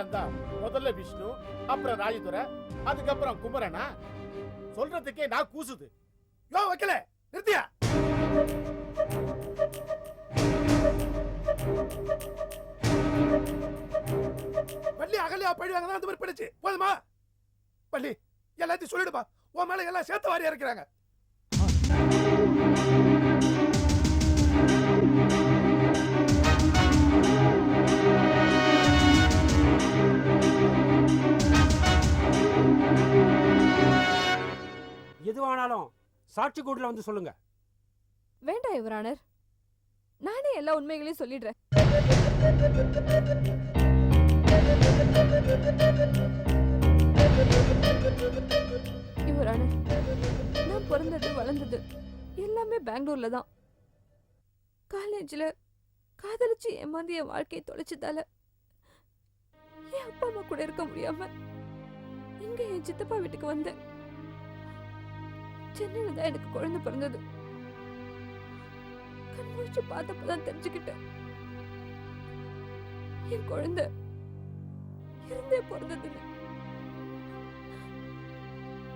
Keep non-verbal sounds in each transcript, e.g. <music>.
இருந்தா முதல்ல விஷ்ணு அப்புறம் ராஜதுரை அதுக்கப்புறம் குமரனா? சொல்றதுக்கே நான் கூசுது. யோ வைக்கல நிறுத்தியா? பள்ளி அகலியா பழிவாங்க தான் அந்த மாதிரி படிச்சு போதுமா? பள்ளி எல்லாத்தையும் சொல்லிடுப்பா உன் மேல எல்லாம் சேர்த்து வாரி இறக்கிறாங்க எதுவானாலும் சாட்சி கூட்டில் வந்து சொல்லுங்க. வேண்டாம் யுவரானர் நானே எல்லா உண்மைகளையும் சொல்லிடுறேன். யுவரானர் நான் பிறந்தது வளர்ந்தது எல்லாமே பெங்களூர்ல தான். காலேஜில் காதலிச்சு ஏமாந்து என் வாழ்க்கையை தொலைச்சதால என் அப்பா அம்மா கூட இருக்க முடியாம இங்க என் சித்தப்பா வீட்டுக்கு வந்தேன். சென்னையில் தான் எனக்கு குழந்தை பிறந்தது. கண் பார்த்தப்ப பார்த்தப்பதான் தெரிஞ்சுக்கிட்டேன். என் குழந்தை இருந்தே பிறந்தது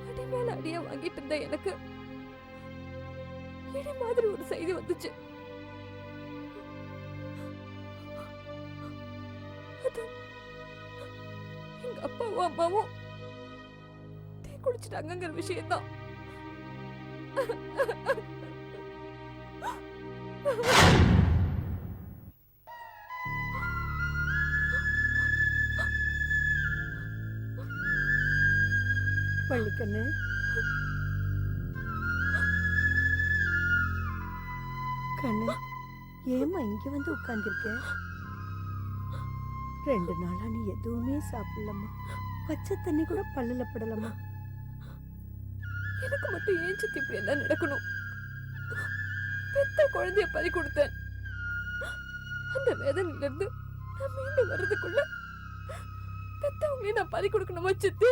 அடி மேல அடியா வாங்கிட்டு இருந்த எனக்கு இடி மாதிரி ஒரு செய்தி வந்துச்சு. எங்க அப்பாவும் அம்மாவும் தீ குடிச்சிட்டாங்கிற விஷயம்தான். பள்ளிக்கண்ணு கண்ணு ஏம்மா இங்க வந்து உட்கார்ந்துருக்க? ரெண்டு நாளா நீ எதுவுமே சாப்பிடலம்மா. பச்சை தண்ணி கூட பல்லல படலம்மா. எனக்கு மட்டும் ஏன் சித்தி இப்படி எல்லாம் நடக்கணும்? பெத்த குழந்தைய பறி கொடுத்தேன். அந்த வேதனையில இருந்து நான் மீண்டு வர்றதுக்குள்ள பெத்தவங்களையும் நான் பறி கொடுக்கணுமா சித்தி?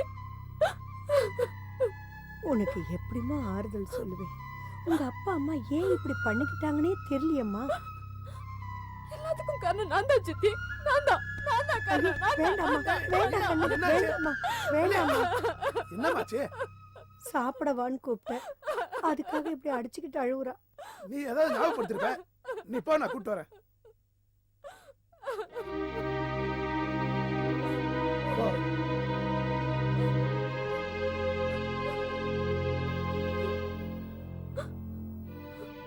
உனக்கு எப்படிம்மா ஆறுதல் சொல்லுவேன்? உங்க அப்பா அம்மா ஏன் இப்படி பண்ணிக்கிட்டாங்கன்னே தெரியலையம்மா. எல்லாத்துக்கும் காரணம் நான் தான் சித்தி. நான் தான். நான் தான் காரணம். வேண்டாம்மா. வேண்டாம். வேண்டாம்மா. வேண்டாம்மா. என்னமாச்சு சாப்பிடவான்னு கூப்பிட்டேன். அதுக்காக இப்படி அடிச்சுக்கிட்டு அழுவுறா. நீ ஏதாவது ஞாபகப்படுத்திருப்ப நீ போ நான் கூப்பிட்டு வரேன்.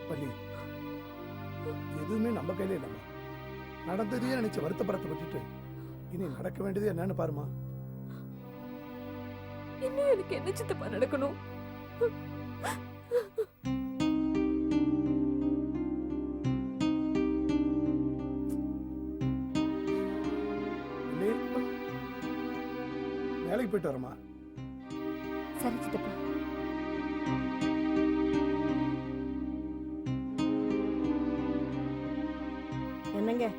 பள்ளி எதுவுமே நம்ம கையில இல்லைம்மா. நடந்ததையே நினைச்ச வருத்தப்படத்தை விட்டுட்டு இனி நடக்க வேண்டியது என்னன்னு பாருமா இன்னும் எனக்கு என்ன சித்தப்பா நடக்கணும்? வேலைக்கு போயிட்டு வரமா சரி சித்தப்பா. என்னங்க?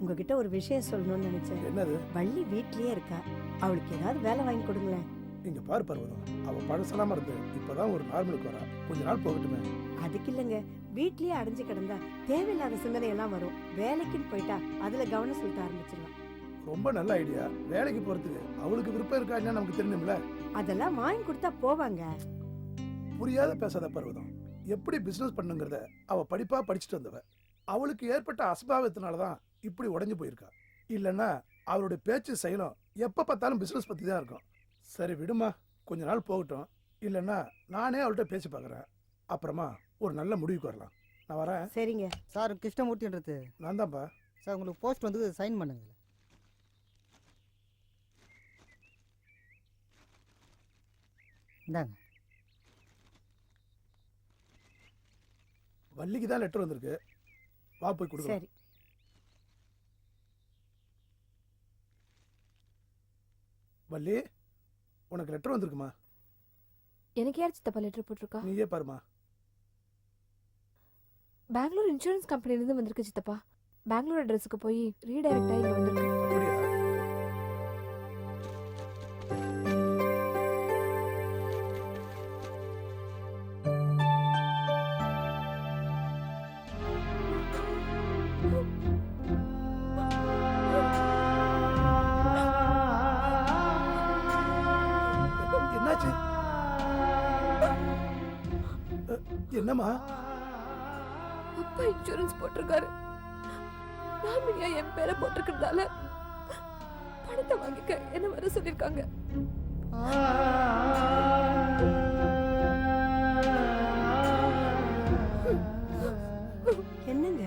உங்ககிட்ட ஒரு விஷயம் சொல்லணும்னு நினைச்சேன். என்னது? வள்ளி வீட்லயே இருக்கா. அவளுக்கு ஏதாவது வேலை வாங்கி கொடுங்களேன். இங்க பாரு பர்வதம் அவ பழசலாம இருந்து இப்பதான் ஒரு நார்மலுக்கு வரா. கொஞ்ச நாள் போகட்டுமே. அதுக்கு இல்லைங்க வீட்லயே அடைஞ்சு கிடந்தா தேவையில்லாத சிந்தனை எல்லாம் வரும். வேலைக்குன்னு போயிட்டா அதுல கவனம் செலுத்த ஆரம்பிச்சிடலாம் ரொம்ப நல்ல ஐடியா. வேலைக்கு போறதுக்கு அவளுக்கு விருப்பம் இருக்கா நமக்கு தெரியணும்ல அதெல்லாம் வாங்கி கொடுத்தா போவாங்க. புரியாத பேசாத பர்வதம். எப்படி பிசினஸ் பண்ணுங்கிறத அவ படிப்பா படிச்சுட்டு வந்தவ. அவளுக்கு ஏற்பட்ட அசபாவத்தினால தான் இப்படி உடைஞ்சு போயிருக்கா. இல்லைன்னா அவளுடைய பேச்சு செயலும் எப்ப பார்த்தாலும் பிசினஸ் பத்தி தான் இருக்கும். சரி விடுமா கொஞ்ச நாள் போகட்டும். இல்லைன்னா நானே அவள்கிட்ட பேசி பார்க்கறேன். அப்புறமா ஒரு நல்ல முடிவுக்கு வரலாம். நான் வரேன். சரிங்க. சார் கிருஷ்ணமூர்த்தின்றது. நான் தான்ப்பா. சார் உங்களுக்கு போஸ்ட் வந்து சைன் பண்ணுங்க இந்தாங்க. வள்ளிக்கு தான் லெட்டர் வந்திருக்கு. வா போய் கொடுக்கலாம். சரி. வள்ளி உனக்கு லெட்டர் வந்திருக்குமா? எனக்கு யார் சித்தப்பா லெட்டர் போட்டிருக்கா? நீயே பாருமா. பெங்களூர் இன்சூரன்ஸ் கம்பெனிலேருந்து வந்திருக்கு சித்தப்பா. பெங்களூர் அட்ரஸுக்கு போய் ரீடைரக்ட் ஆகி இங்க வந்திருக்கு. என்னம்மா? அப்பா இன்சூரன்ஸ் போட்டிருக்காரு. நாமினியா என் பேரை போட்டிருக்கிறதால பணத்தை வாங்கிக்க என்ன வர சொல்லிருக்காங்க என்னங்க?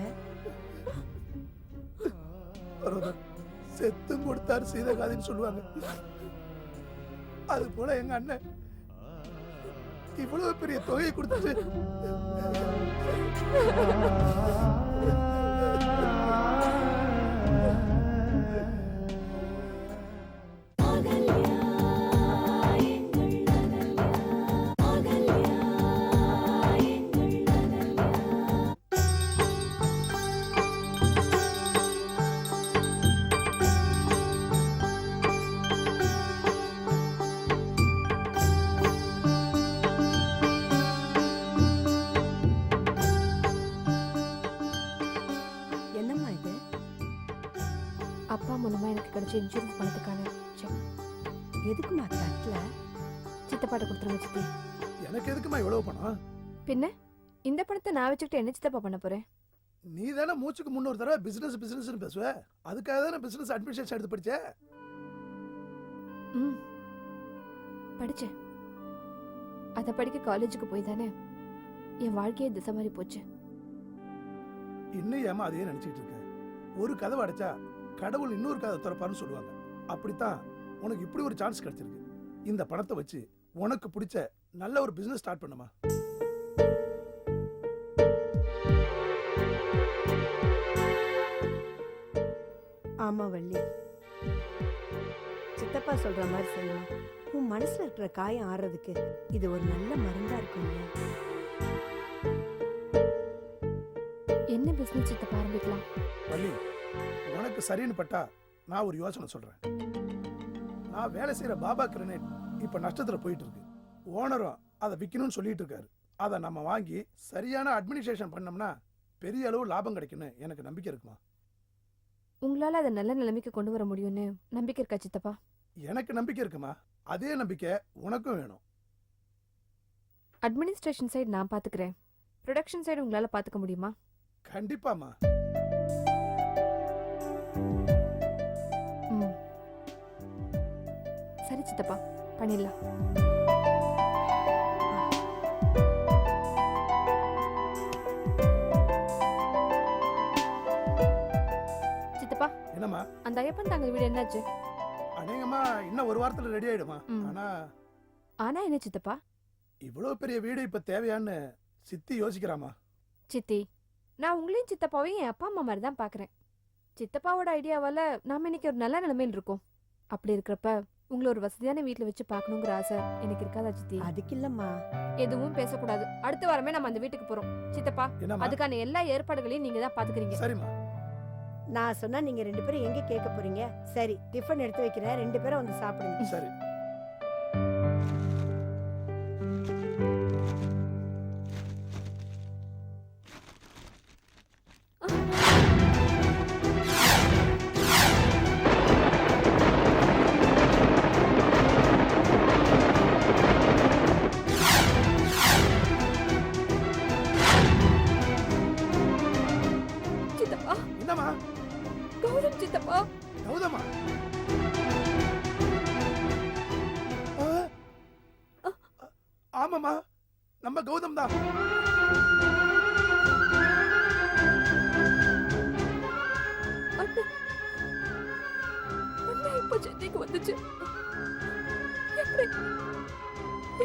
செத்தும் கொடுத்தார் சீதகாதின்னு சொல்லுவாங்க. அது போல எங்க அண்ணன் இவ்வளவு பெரிய தொகையை கொடுத்தது <laughs> கிடைச்ச இன்சூரன்ஸ் பணத்துக்கான செக் எதுக்குமா தட்டல சித்தப்பாட்ட கொடுத்துருங்க சித்தி. எனக்கு எதுக்குமா இவ்வளவு பணம்? பின்ன? இந்த பணத்தை நான் வச்சுக்கிட்டு என்ன சித்தப்பா பண்ண போறேன்? நீ தானே மூச்சுக்கு முன்னொரு தடவை பிசினஸ் பிசினஸ்னு பேசுவ? அதுக்காக தானே பிசினஸ் அட்மினிஸ்ட்ரேஷன் எடுத்து படிச்ச? ம். படிச்சேன். அதை படிக்க காலேஜுக்கு போய் தானே என் வாழ்க்கையே திசை மாதிரி போச்சு. இன்னும் ஏமா அதையே நினைச்சிட்டு இருக்க? ஒரு கதவை அடைச்சா கடவுள் இன்னொரு கதை திறப்பாருன்னு சொல்லுவாங்க. அப்படித்தான் உனக்கு இப்படி ஒரு சான்ஸ் கிடைச்சிருக்கு. இந்த பணத்தை வச்சு உனக்கு பிடிச்ச நல்ல ஒரு பிசினஸ் ஸ்டார்ட் பண்ணுமா? ஆமா வள்ளி. சித்தப்பா சொல்ற மாதிரி செய்யணும் உன் மனசுல இருக்கிற காயம் ஆறுறதுக்கு இது ஒரு நல்ல மருந்தா இருக்கும்ல என்ன பிசினஸ் சித்தப்பா ஆரம்பிக்கலாம்? வள்ளி உனக்கு சரின்னு பட்டா நான் ஒரு யோசனை சொல்றேன். நான் வேலை செய்யற பாபா கிரனேட் இப்ப நஷ்டத்துல போயிட்டு இருக்கு ஓனரும் அதை விற்கணும்னு சொல்லிட்டு இருக்காரு அதை நம்ம வாங்கி சரியான அட்மினிஸ்ட்ரேஷன் பண்ணோம்னா பெரிய அளவு லாபம் கிடைக்குன்னு எனக்கு நம்பிக்கை இருக்குமா? உங்களால அதை நல்ல நிலைமைக்கு கொண்டு வர முடியும்னு நம்பிக்கை இருக்கா சித்தப்பா? எனக்கு நம்பிக்கை இருக்குமா? அதே நம்பிக்கை உனக்கும் வேணும். அட்மினிஸ்ட்ரேஷன் சைடு நான் பாத்துக்கிறேன். ப்ரொடக்ஷன் சைடு உங்களால பாத்துக்க முடியுமா? கண்டிப்பாமா சித்தப்பா பண்ணிடலாம். சித்தப்பா என்னம்மா? அந்த ஐயப்பன் தாங்க வீடு என்னாச்சு? அநேகமா இன்னும் ஒரு வாரத்துல ரெடி ஆயிடுமா? ம். ஆனா ஆனா என்ன சித்தப்பா? இவ்வளவு பெரிய வீடு இப்ப தேவையான்னு சித்தி யோசிக்கிறாமா சித்தி நான் உங்களையும் சித்தப்பாவையும் என் அப்பா அம்மா மாதிரி தான் பாக்குறேன். சித்தப்பாவோட ஐடியாவால நாம இன்னைக்கு ஒரு நல்ல நிலைமையில் இருக்கோம். அப்படி இருக்கிறப்ப உங்களை ஒரு வசதியான வீட்ல வச்சு பார்க்கணுங்கிற ஆசை எனக்கு இருக்காதா சித்தி? அதுக்கு இல்லம்மா. எதுவும் பேசக்கூடாது. அடுத்த வாரமே நம்ம அந்த வீட்டுக்கு போறோம். சித்தப்பா என்னம்மா? அதுக்கான எல்லா ஏற்பாடுகளையும் நீங்க தான் பாத்துக்கிறீங்க சரிம்மா. நான் சொன்னா நீங்க ரெண்டு பேரும் எங்க கேட்க போறீங்க? சரி டிஃபன் எடுத்து வைக்கிறேன். ரெண்டு பேரும் வந்து சாப்பிடுங்க. சரி.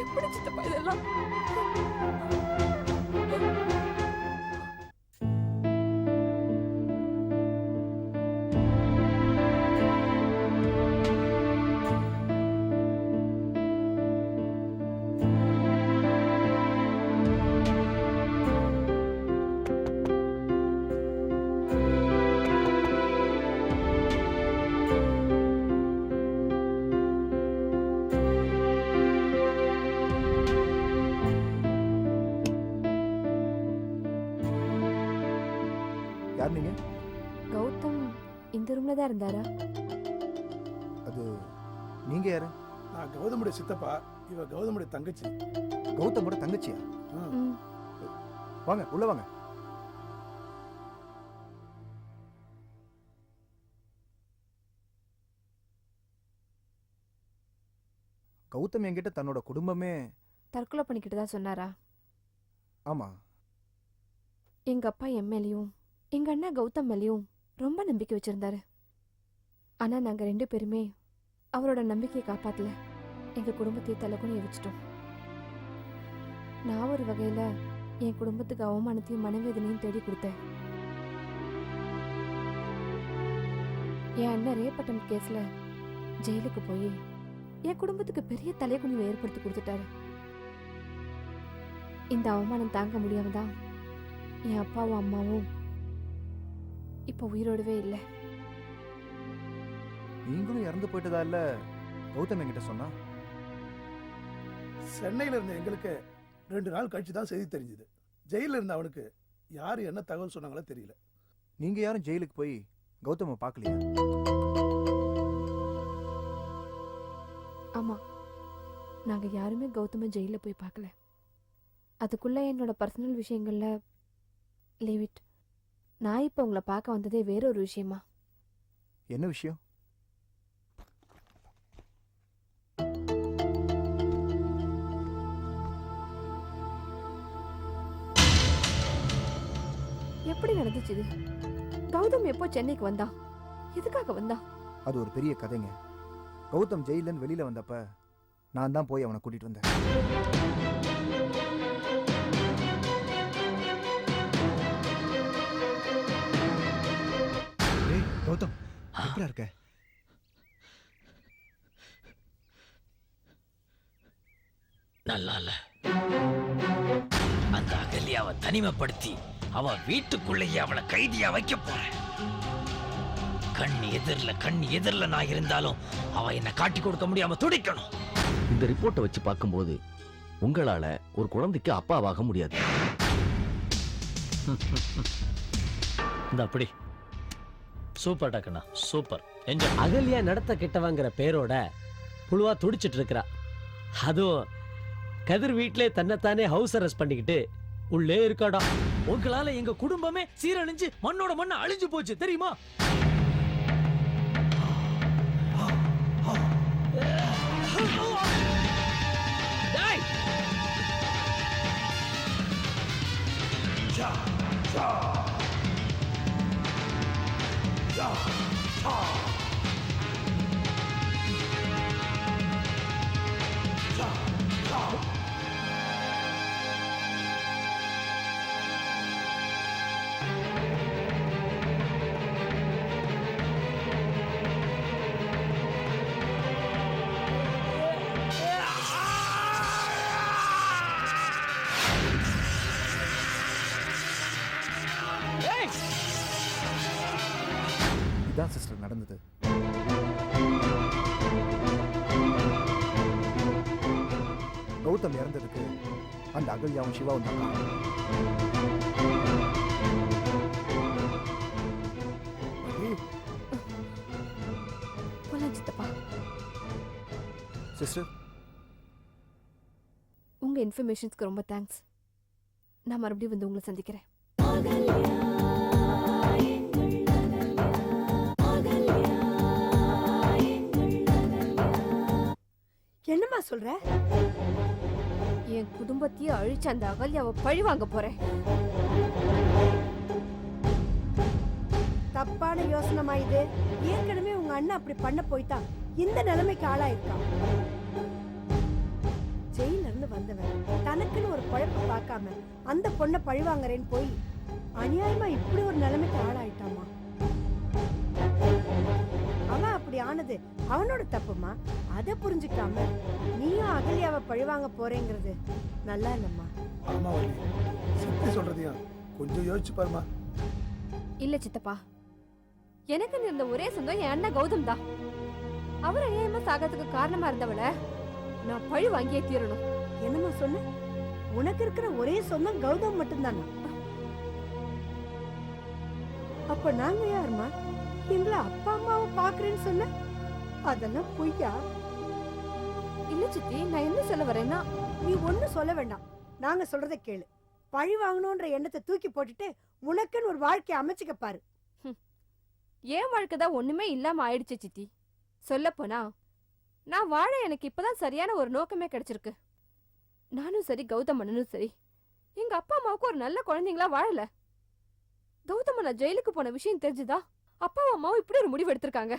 எப்படி எப்படி சித்தப்பா இதெல்லாம்? யார் நீங்க கௌதம் இந்த ரூம்ல தான் இருந்தாரா? அது நீங்க யாரு? நான் கௌதமுடைய சித்தப்பா இவ கௌதமுடைய தங்கச்சி. கௌதமோட தங்கச்சியா? வாங்க உள்ள வாங்க. கௌதம் என்கிட்ட தன்னோட குடும்பமே தற்கொலை பண்ணிக்கிட்டு தான் சொன்னாரா? ஆமா. எங்க அப்பா என் எங்கள் அண்ணா கௌதம் மேலேயும் ரொம்ப நம்பிக்கை வச்சுருந்தாரு. ஆனால் நாங்கள் ரெண்டு பேருமே அவரோட நம்பிக்கையை காப்பாற்றல எங்கள் குடும்பத்தை தலைக்குனிய வச்சிட்டோம். நான் ஒரு வகையில் என் குடும்பத்துக்கு அவமானத்தையும் மனவேதனையும் தேடி கொடுத்தேன். என் அண்ணன் ரேப்பட்டம் கேஸில் ஜெயிலுக்கு போய் என் குடும்பத்துக்கு பெரிய தலைக்குனிவை ஏற்படுத்தி கொடுத்துட்டாரு. இந்த அவமானம் தாங்க முடியாம தான் என் அப்பாவும் அம்மாவும் இப்போ உயிரோடவே இல்லை. நீங்களும் இறந்து போயிட்டதா இல்ல? கௌதம் என்கிட்ட சொன்னா? சென்னையில இருந்த எங்களுக்கு ரெண்டு நாள் கழிச்சு தான் செய்தி தெரிஞ்சுது. ஜெயில இருந்த அவனுக்கு யார் என்ன தகவல் சொன்னாங்களோ தெரியல. நீங்க யாரும் ஜெயிலுக்கு போய் கௌதம பார்க்கலையா? ஆமா. நாங்க யாருமே கௌதம ஜெயில போய் பார்க்கல. அதுக்குள்ள என்னோட பர்சனல் விஷயங்கள்ல லீவ் இட் நான் இப்போ உங்களை பார்க்க வந்ததே வேற ஒரு விஷயமா? என்ன விஷயம்? எப்படி நடந்துச்சு இது? கௌதம் எப்போ சென்னைக்கு வந்தான் எதுக்காக வந்தான் அது ஒரு பெரிய கதைங்க. கௌதம் ஜெயிலன்னு வெளியில வந்தப்ப நான் தான் போய் அவனை கூட்டிட்டு வந்தேன். கௌதம் எப்படியா இருக்க? நல்லா இல்ல. அந்த அகல்யாவை தனிமைப்படுத்தி அவ வீட்டுக்குள்ளேயே அவளை கைதியா வைக்க போறேன். கண் எதிரில கண் எதிரில நான் இருந்தாலும் அவ என்ன காட்டி கொடுக்க முடியாம துடிக்கணும். இந்த ரிப்போர்ட்டை வச்சு பார்க்கும்போது உங்களால ஒரு குழந்தைக்கு அப்பாவாக முடியாது. <laughs> இந்த அப்படி. சூப்பர் டக்குண்ணா. சூப்பர் என்ஜாய் அகல்யா நடத்த கெட்டவங்கிற பேரோட புழுவா துடிச்சிட்டு இருக்கிறா அதுவும் கதிர் வீட்டிலே தன்னைத்தானே ஹவுஸ் அரெஸ்ட் பண்ணிக்கிட்டு உள்ளே இருக்காடா. உங்களால எங்க குடும்பமே சீரழிஞ்சு மண்ணோட மண்ணை அழிஞ்சு போச்சு தெரியுமா? இதான் சிஸ்டர் நடந்தது. கௌதம் இறந்ததுக்கு அந்த அகல்யாவும் சிவாவும் தான் சிஸ்டர். உங்க இன்ஃபர்மேஷன்ஸ்க்கு ரொம்ப தேங்க்ஸ். நான் மறுபடியும் வந்து உங்களை சந்திக்கிறேன். என்னம்மா சொல்ற? என் குடும்பத்தையே அழிச்ச அந்த அகல்யாவை பழி வாங்க போறேன். தப்பான யோசனைமா இது. ஏற்கனவே உங்க அண்ணன் அப்படி பண்ண போய்தான் இந்த நிலைமைக்கு ஆளாயிருக்கான். ஜெயில இருந்து வந்தவன். தனக்குன்னு ஒரு பழப்ப பார்க்காம அந்த பொண்ணை பழிவாங்கறேன்னு போய் அநியாயமா இப்படி ஒரு நிலைமைக்கு ஆளாயிட்டாமா அப்படி ஆனது அவனோட தப்புமா? அதை புரிஞ்சுக்காம நீயும் அகல்யாவை பழிவாங்க போறேங்கிறது நல்லா இல்லம்மா. ஆமா சித்தி சொல்றதையும் கொஞ்சம் யோசிச்சு பாருமா இல்ல சித்தப்பா. எனக்கு இருந்த ஒரே சொந்தம் என் அண்ணன் கௌதம் தான். அவர் அநியாயமா சாகிறதுக்கு காரணமா இருந்தவள நான் பழி வாங்கியே தீரணும். என்னம்மா சொன்ன? உனக்கு இருக்கிற ஒரே சொந்தம் கௌதம் மட்டும்தானா? அப்ப நாங்க யாருமா எங்களை அப்பா அம்மாவை பாக்குறேன்னு சொன்ன? அதெல்லாம் பொய்யா? இல்ல சித்தி நான் என்ன சொல்ல வரேன்னா நீ ஒண்ணும் சொல்ல வேண்டாம். நாங்க சொல்றத கேளு. பழி வாங்கணுன்ற எண்ணத்தை தூக்கி போட்டுட்டு உனக்குன்னு ஒரு வாழ்க்கையை அமைச்சுக்க பாரு. ஏன் வாழ்க்கை தான் ஒண்ணுமே இல்லாம ஆயிடுச்சு சித்தி. சொல்ல போனா நான் வாழ எனக்கு இப்பதான் சரியான ஒரு நோக்கமே கிடைச்சிருக்கு. நானும் சரி கௌதமனும் சரி. எங்க அப்பா அம்மாவுக்கு ஒரு நல்ல குழந்தைங்களா வாழல. கௌதம் அண்ணா ஜெயிலுக்கு போன விஷயம் தெரிஞ்சுதா? அப்பாவும் அம்மாவும் இப்படி ஒரு முடிவு எடுத்திருக்காங்க.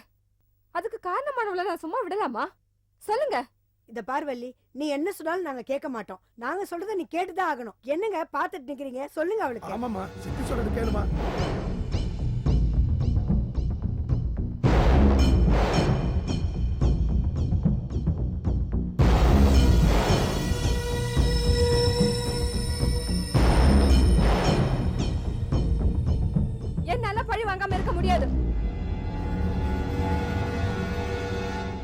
அதுக்கு காரணமானவள நான் சும்மா விடலாமா? சொல்லுங்க. இத பார்வல்லி நீ என்ன சொன்னாலும் நாங்க கேட்க மாட்டோம். நாங்க சொல்றத நீ கேட்டுதான் ஆகணும். என்னங்க பாத்துட்டு நிக்கிறீங்க? சொல்லுங்க அவளுக்கு. ஆமாம்மா சித்தி சொல்றது கேளுமா? என்னால இருக்க முடியாது.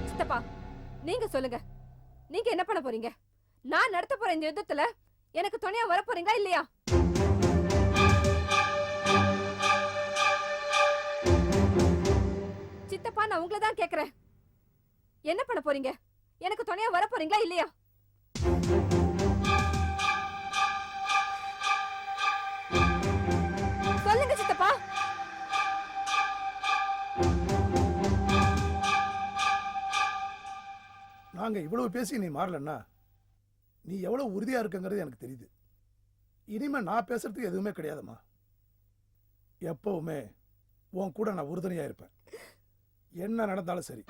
சித்தப்பா நீங்க சொல்லுங்க. நீங்க என்ன பண்ண போறீங்க? நான் நடத்த போற இந்த யுத்தத்துல எனக்கு துணையா வர போறீங்களா இல்லையா? சித்தப்பா நான் உங்களை தான் கேக்குறேன். என்ன பண்ண போறீங்க? எனக்கு துணையா வர போறீங்களா இல்லையா? நாங்கள் இவ்வளவு பேசி நீ மாறலன்னா நீ எவ்வளோ உறுதியாக இருக்குங்கிறது எனக்கு தெரியுது. இனிமேல் நான் பேசுறதுக்கு எதுவுமே கிடையாதும்மா. எப்பவுமே உன் கூட நான் உறுதுணையாக இருப்பேன். என்ன நடந்தாலும் சரி.